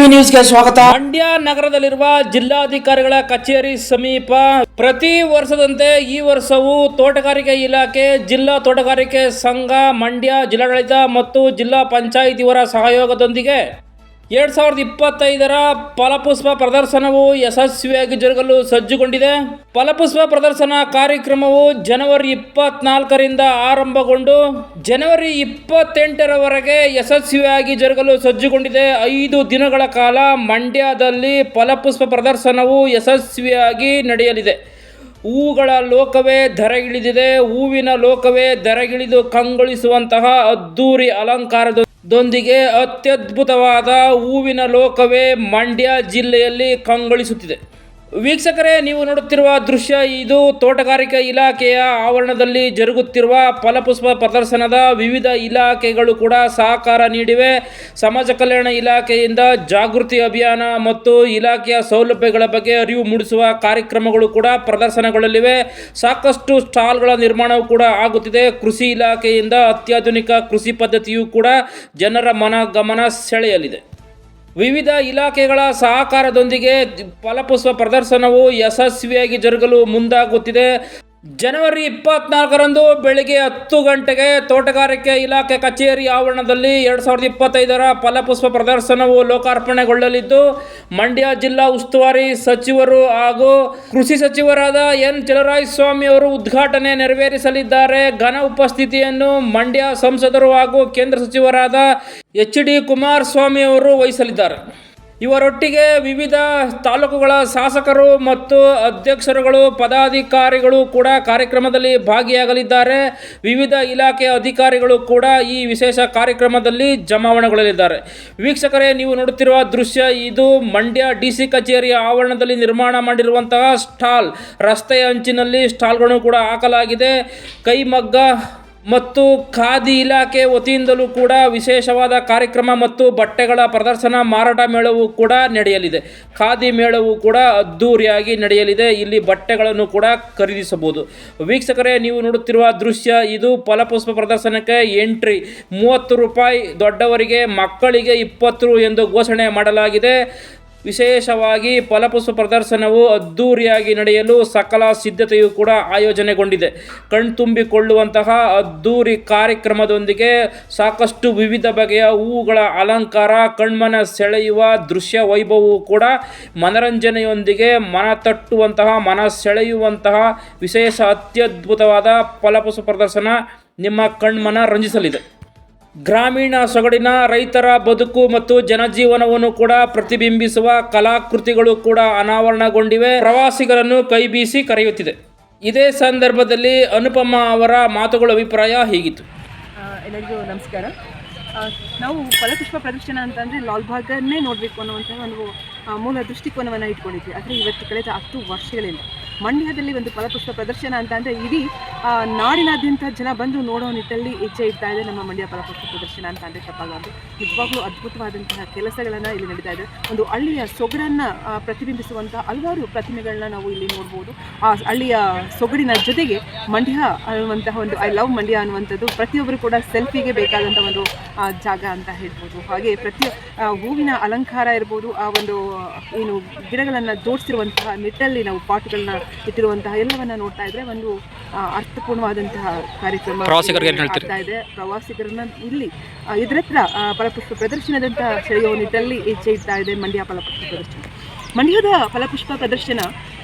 TV ನ್ಯೂಸ್ಗೆ ಸ್ವಾಗತ. ಮಂಡ್ಯ ನಗರದಲ್ಲಿರುವ ಜಿಲ್ಲಾಧಿಕಾರಿಗಳ ಕಚೇರಿ ಸಮೀಪ ಪ್ರತಿ ವರ್ಷದಂತೆ ಈ ವರ್ಷವೂ ತೋಟಗಾರಿಕೆ ಇಲಾಖೆ, ಜಿಲ್ಲಾ ತೋಟಗಾರಿಕೆ ಸಂಘ, ಮಂಡ್ಯ ಜಿಲ್ಲಾಡಳಿತ ಮತ್ತು ಜಿಲ್ಲಾ ಪಂಚಾಯಿತಿ ಇವರ ಸಹಯೋಗದೊಂದಿಗೆ ಎರಡ್ ಸಾವಿರದ ಇಪ್ಪತ್ತೈದರ ಫಲಪುಷ್ಪ ಪ್ರದರ್ಶನವು ಯಶಸ್ವಿಯಾಗಿ ಜರುಗಲು ಸಜ್ಜುಗೊಂಡಿದೆ. ಫಲಪುಷ್ಪ ಪ್ರದರ್ಶನ ಕಾರ್ಯಕ್ರಮವು ಜನವರಿ ಇಪ್ಪತ್ನಾಲ್ಕರಿಂದ ಆರಂಭಗೊಂಡು ಜನವರಿ ಇಪ್ಪತ್ತೆಂಟರವರೆಗೆ ಯಶಸ್ವಿಯಾಗಿ ಜರುಗಲು ಸಜ್ಜುಗೊಂಡಿದೆ. ಐದು ದಿನಗಳ ಕಾಲ ಮಂಡ್ಯದಲ್ಲಿ ಫಲಪುಷ್ಪ ಪ್ರದರ್ಶನವು ಯಶಸ್ವಿಯಾಗಿ ನಡೆಯಲಿದೆ. ಹೂಗಳ ಲೋಕವೇ ಧರೆಗಿಳಿದಿದೆ ಹೂವಿನ ಲೋಕವೇ ಧರೆಗಿಳಿದು ಕಂಗೊಳಿಸುವಂತಹ ಅದ್ದೂರಿ ಅಲಂಕಾರದೊಂದಿಗೆ ಅತ್ಯದ್ಭುತವಾದ ಹೂವಿನ ಲೋಕವೇ ಮಂಡ್ಯ ಜಿಲ್ಲೆಯಲ್ಲಿ ಕಂಗೊಳಿಸುತ್ತಿದೆ. ವೀಕ್ಷಕರೇ, ನೀವು ನೋಡುತ್ತಿರುವ ದೃಶ್ಯ ಇದು. ತೋಟಗಾರಿಕಾ ಇಲಾಖೆಯ ಆವರಣದಲ್ಲಿ ಜರುಗುತ್ತಿರುವ ಫಲಪುಷ್ಪ ಪ್ರದರ್ಶನದ ವಿವಿಧ ಇಲಾಖೆಗಳು ಕೂಡ ಸಹಕಾರ ನೀಡಿವೆ. ಸಮಾಜ ಕಲ್ಯಾಣ ಇಲಾಖೆಯಿಂದ ಜಾಗೃತಿ ಅಭಿಯಾನ ಮತ್ತು ಇಲಾಖೆಯ ಸೌಲಭ್ಯಗಳ ಬಗ್ಗೆ ಅರಿವು ಮೂಡಿಸುವ ಕಾರ್ಯಕ್ರಮಗಳು ಕೂಡ ಪ್ರದರ್ಶನಗಳಲ್ಲಿವೆ ಸಾಕಷ್ಟು ಸ್ಟಾಲ್ಗಳ ನಿರ್ಮಾಣವೂ ಕೂಡ ಆಗುತ್ತಿದೆ. ಕೃಷಿ ಇಲಾಖೆಯಿಂದ ಅತ್ಯಾಧುನಿಕ ಕೃಷಿ ಪದ್ಧತಿಯೂ ಕೂಡ ಜನರ ಮನ ಗಮನ ಸೆಳೆಯಲಿದೆ. ವಿವಿಧ ಇಲಾಖೆಗಳ ಸಹಕಾರದೊಂದಿಗೆ ಫಲಪುಷ್ಪ ಪ್ರದರ್ಶನವು ಯಶಸ್ವಿಯಾಗಿ ಜರುಗಲು ಮುಂದಾಗುತ್ತಿದೆ. ಜನವರಿ ಇಪ್ಪತ್ನಾಲ್ಕರಂದು ಬೆಳಿಗ್ಗೆ ಹತ್ತು ಗಂಟೆಗೆ ತೋಟಗಾರಿಕೆ ಇಲಾಖೆ ಕಚೇರಿ ಆವರಣದಲ್ಲಿ ಎರಡು ಸಾವಿರದ ಇಪ್ಪತ್ತೈದರ ಫಲಪುಷ್ಪ ಪ್ರದರ್ಶನವು ಲೋಕಾರ್ಪಣೆಗೊಳ್ಳಲಿದ್ದು, ಮಂಡ್ಯ ಜಿಲ್ಲಾ ಉಸ್ತುವಾರಿ ಸಚಿವರು ಹಾಗೂ ಕೃಷಿ ಸಚಿವರಾದ ಎನ್. ಸ್ವಾಮಿ ಅವರು ಉದ್ಘಾಟನೆ ನೆರವೇರಿಸಲಿದ್ದಾರೆ. ಘನ ಉಪಸ್ಥಿತಿಯನ್ನು ಮಂಡ್ಯ ಸಂಸದರು ಹಾಗೂ ಕೇಂದ್ರ ಸಚಿವರಾದ ಎಚ್. ಡಿ. ಕುಮಾರಸ್ವಾಮಿ ಅವರು ವಹಿಸಲಿದ್ದಾರೆ. ಇವರೊಟ್ಟಿಗೆ ವಿವಿಧ ತಾಲೂಕುಗಳ ಶಾಸಕರು ಮತ್ತು ಅಧ್ಯಕ್ಷರುಗಳು, ಪದಾಧಿಕಾರಿಗಳು ಕೂಡ ಕಾರ್ಯಕ್ರಮದಲ್ಲಿ ಭಾಗಿಯಾಗಲಿದ್ದಾರೆ. ವಿವಿಧ ಇಲಾಖೆಯ ಅಧಿಕಾರಿಗಳು ಕೂಡ ಈ ವಿಶೇಷ ಕಾರ್ಯಕ್ರಮದಲ್ಲಿ ಜಮಾವಣೆಗೊಳ್ಳಲಿದ್ದಾರೆ. ವೀಕ್ಷಕರೇ, ನೀವು ನೋಡುತ್ತಿರುವ ದೃಶ್ಯ ಇದು. ಮಂಡ್ಯ ಡಿ ಸಿ ಕಚೇರಿಯ ಆವರಣದಲ್ಲಿ ನಿರ್ಮಾಣ ಮಾಡಿರುವಂತಹ ಸ್ಟಾಲ್. ರಸ್ತೆಯ ಅಂಚಿನಲ್ಲಿ ಸ್ಟಾಲ್ಗಳನ್ನು ಕೂಡ ಹಾಕಲಾಗಿದೆ. ಕೈಮಗ್ಗ ಮತ್ತು ಖಾದಿ ಇಲಾಖೆ ವತಿಯಿಂದಲೂ ಕೂಡ ವಿಶೇಷವಾದ ಕಾರ್ಯಕ್ರಮ ಮತ್ತು ಬಟ್ಟೆಗಳ ಪ್ರದರ್ಶನ ಮಾರಾಟ ಮೇಳವು ಕೂಡ ನಡೆಯಲಿದೆ. ಖಾದಿ ಮೇಳವು ಕೂಡ ಅದ್ದೂರಿಯಾಗಿ ನಡೆಯಲಿದೆ. ಇಲ್ಲಿ ಬಟ್ಟೆಗಳನ್ನು ಕೂಡ ಖರೀದಿಸಬಹುದು. ವೀಕ್ಷಕರೇ, ನೀವು ನೋಡುತ್ತಿರುವ ದೃಶ್ಯ ಇದು ಫಲಪುಷ್ಪ ಪ್ರದರ್ಶನಕ್ಕೆ ಎಂಟ್ರಿ. ಮೂವತ್ತು ರೂಪಾಯಿ ದೊಡ್ಡವರಿಗೆ ಮಕ್ಕಳಿಗೆ ಇಪ್ಪತ್ತು ಎಂದು ಘೋಷಣೆ ಮಾಡಲಾಗಿದೆ. ವಿಶೇಷವಾಗಿ ಫಲಪುಷ್ಪ ಪ್ರದರ್ಶನವು ಅದ್ಧೂರಿಯಾಗಿ ನಡೆಯಲು ಸಕಲ ಸಿದ್ಧತೆಯು ಕೂಡ ಆಯೋಜನೆಗೊಂಡಿದೆ. ಕಣ್ತುಂಬಿಕೊಳ್ಳುವಂತಹ ಅದ್ಧೂರಿ ಕಾರ್ಯಕ್ರಮದೊಂದಿಗೆ ಸಾಕಷ್ಟು ವಿವಿಧ ಬಗೆಯ ಹೂವುಗಳ ಅಲಂಕಾರ, ಕಣ್ಮನ ಸೆಳೆಯುವ ದೃಶ್ಯ ವೈಭವವು ಕೂಡ ಮನರಂಜನೆಯೊಂದಿಗೆ ಮನ ತಟ್ಟುವಂತಹ, ಮನ ಸೆಳೆಯುವಂತಹ ವಿಶೇಷ ಅತ್ಯದ್ಭುತವಾದ ಫಲಪುಷ್ಪ ಪ್ರದರ್ಶನ ನಿಮ್ಮ ಕಣ್ಮನ ರಂಜಿಸಲಿದೆ. ಗ್ರಾಮೀಣ ಸೊಗಡಿನ ರೈತರ ಬದುಕು ಮತ್ತು ಜನಜೀವನವನ್ನು ಕೂಡ ಪ್ರತಿಬಿಂಬಿಸುವ ಕಲಾಕೃತಿಗಳು ಕೂಡ ಅನಾವರಣಗೊಂಡಿವೆ. ಪ್ರವಾಸಿಗರನ್ನು ಕೈಬೀಸಿ ಕರೆಯುತ್ತಿದೆ. ಇದೇ ಸಂದರ್ಭದಲ್ಲಿ ಅನುಪಮ ಅವರ ಮಾತುಗಳ ಅಭಿಪ್ರಾಯ ಹೀಗಿತ್ತು. ಎಲ್ಲರಿಗೂ ನಮಸ್ಕಾರ. ನಾವು ಫಲಪುಷ್ಪ ಪ್ರದರ್ಶನ ಅಂತಂದರೆ ಲಾಲ್ಬಾಗನ್ನೇ ನೋಡಬೇಕು ಅನ್ನುವಂಥ ಒಂದು ಮೂಲ ದೃಷ್ಟಿಕೋನವನ್ನು ಇಟ್ಕೊಂಡಿದ್ವಿ. ಆದರೆ ಇವತ್ತು ಕಳೆದ ಹತ್ತು ವರ್ಷಗಳಿಂದ ಮಂಡ್ಯದಲ್ಲಿ ಒಂದು ಫಲಪುಷ್ಪ ಪ್ರದರ್ಶನ ಅಂತ ಅಂದರೆ ಇಡೀ ನಾಡಿನಾದ್ಯಂತ ಜನ ಬಂದು ನೋಡೋ ನಿಟ್ಟಲ್ಲಿ ಹೆಜ್ಜೆ ಇಡ್ತಾ ಇದೆ ನಮ್ಮ ಮಂಡ್ಯ ಫಲಪುಷ್ಪ ಪ್ರದರ್ಶನ ಅಂತ ಅಂದರೆ ತಪ್ಪಾಗಬಾರ್ದು ನಿಜವಾಗ್ಲೂ ಅದ್ಭುತವಾದಂತಹ ಕೆಲಸಗಳನ್ನು ಇಲ್ಲಿ ನಡೀತಾ ಇದೆ. ಒಂದು ಹಳ್ಳಿಯ ಸೊಗಡನ್ನು ಪ್ರತಿಬಿಂಬಿಸುವಂಥ ಹಲವಾರು ಪ್ರತಿಮೆಗಳನ್ನ ನಾವು ಇಲ್ಲಿ ನೋಡ್ಬೋದು. ಆ ಹಳ್ಳಿಯ ಸೊಗಡಿನ ಜೊತೆಗೆ ಮಂಡ್ಯ ಅನ್ನುವಂತಹ ಒಂದು, ಐ ಲವ್ ಮಂಡ್ಯ ಅನ್ನುವಂಥದ್ದು ಪ್ರತಿಯೊಬ್ಬರು ಕೂಡ ಸೆಲ್ಫಿಗೆ ಬೇಕಾದಂಥ ಒಂದು ಜಾಗ ಅಂತ ಹೇಳ್ಬೋದು. ಹಾಗೆ ಪ್ರತಿ ಹೂವಿನ ಅಲಂಕಾರ ಇರ್ಬೋದು. ಆ ಒಂದು, ಏನು ಗಿಡಗಳನ್ನು ಜೋಡಿಸಿರುವಂತಹ ನಿಟ್ಟಲ್ಲಿ ನಾವು ಪಾಟ್ಗಳನ್ನ ಇಟ್ಟಿರುವಂತಹ ಎಲ್ಲವನ್ನ ನೋಡ್ತಾ ಇದ್ರೆ ಒಂದು ಅರ್ಥಪೂರ್ಣವಾದಂತಹ ಕಾರ್ಯಕ್ರಮ? ಆಗ್ತಾ ಇದೆ. ಪ್ರವಾಸಿಗರನ್ನ ಇಲ್ಲಿ ಇದ್ರತ್ರ ಫಲಪುಷ್ಪ ಪ್ರದರ್ಶನದಂತಹ ನಿಟ್ಟಲ್ಲಿ ಹೆಜ್ಜೆ ಇಡ್ತಾ ಇದೆ ಮಂಡ್ಯ ಫಲಪುಷ್ಪ ಪ್ರದರ್ಶನ. ಮಂಡ್ಯದ ಫಲಪುಷ್ಪ ಪ್ರದರ್ಶನ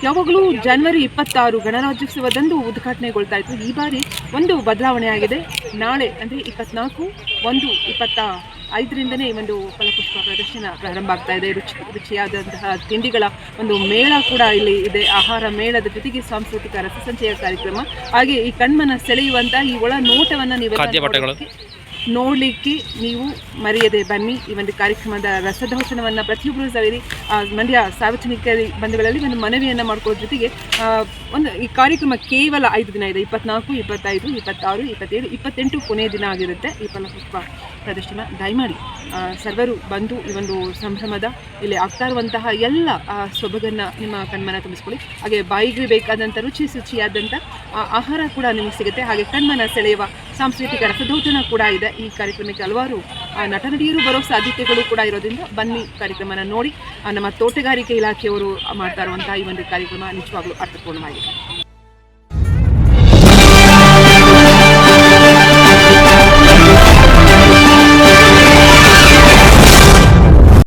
ಯಾವಾಗಲೂ ಜನವರಿ ಇಪ್ಪತ್ತಾರು ಗಣರಾಜ್ಯೋತ್ಸವದಂದು ಉದ್ಘಾಟನೆಗೊಳ್ತಾ ಇತ್ತು. ಈ ಬಾರಿ ಒಂದು ಬದಲಾವಣೆ ಆಗಿದೆ. ನಾಳೆ ಅಂದರೆ ಇಪ್ಪತ್ನಾಲ್ಕು ಒಂದು ಇಪ್ಪತ್ತ ಐದರಿಂದನೇ ಈ ಒಂದು ಫಲಪುಷ್ಪ ಪ್ರದರ್ಶನ ಪ್ರಾರಂಭ ಆಗ್ತಾ ಇದೆ. ರುಚಿ ರುಚಿಯಾದಂತಹ ತಿಂಡಿಗಳ ಒಂದು ಮೇಳ ಕೂಡ ಇಲ್ಲಿ ಇದೆ. ಆಹಾರ ಮೇಳದ ಜೊತೆಗೆ ಸಾಂಸ್ಕೃತಿಕ ರಸಸಂಚಯ ಕಾರ್ಯಕ್ರಮ. ಹಾಗೆ ಈ ಕಣ್ಮನ ಸೆಳೆಯುವಂತಹ ಈ ಒಳ ನೋಟವನ್ನು ನೀವು ನೋಡಲಿಕ್ಕೆ ನೀವು ಮರೆಯದೆ ಬನ್ನಿ. ಈ ಒಂದು ಕಾರ್ಯಕ್ರಮದ ರಸದೌತಣವನ್ನು ಪ್ರತಿಯೊಬ್ಬರು ಆ, ಮಂಡ್ಯ ಸಾರ್ವಜನಿಕ ಬಂಧುಗಳಲ್ಲಿ ಒಂದು ಮನವಿಯನ್ನು ಮಾಡ್ಕೊಳ್ಳೋ ಜೊತೆಗೆ ಒಂದು ಈ ಕಾರ್ಯಕ್ರಮ ಕೇವಲ ಐದು ದಿನ ಇದೆ. ಇಪ್ಪತ್ನಾಲ್ಕು ಇಪ್ಪತ್ತೈದು ಇಪ್ಪತ್ತಾರು ಇಪ್ಪತ್ತೇಳು ಇಪ್ಪತ್ತೆಂಟು ಕೊನೆಯ ದಿನ ಆಗಿರುತ್ತೆ. ಈ ಫಲಪುಷ್ಪ ಪ್ರದರ್ಶನ ದಯಮಾಡಿ ಸರ್ವರು ಬಂದು ಈ ಒಂದು ಸಂಭ್ರಮದ ಇಲ್ಲಿ ಆಗ್ತಾ ಇರುವಂತಹ ಎಲ್ಲ ಸೊಬಗನ್ನು ನಿಮ್ಮ ಕಣ್ಮನ ತುಂಬಿಸ್ಕೊಳ್ಳಿ. ಹಾಗೆ ಬಾಯಿಗೆ ಬೇಕಾದಂಥ ರುಚಿ ಶುಚಿಯಾದಂಥ ಆಹಾರ ಕೂಡ ನಿಮಗೆ ಸಿಗುತ್ತೆ. ಹಾಗೆ ಕಣ್ಮನ ಸೆಳೆಯುವ ಸಾಂಸ್ಕೃತಿಕ ರಸದೌತಣ ಕೂಡ ಇದೆ. ಈ ಕಾರ್ಯಕ್ರಮಕ್ಕೆ ಹಲವಾರು ನಟ ನಟಿಯರು ಬರೋ ಸಾಧ್ಯತೆಗಳು ಕೂಡ ಇರೋದ್ರಿಂದ ಬನ್ನಿ ಕಾರ್ಯಕ್ರಮನ ನೋಡಿ ನಮ್ಮ ತೋಟಗಾರಿಕೆ ಇಲಾಖೆಯವರು ಮಾಡ್ತಾ ಇರುವಂತಹ ಈ ಒಂದು ಕಾರ್ಯಕ್ರಮ ನಿಜವಾಗ್ಲೂ ಅರ್ಥಪೂರ್ಣವಾಗಿದೆ.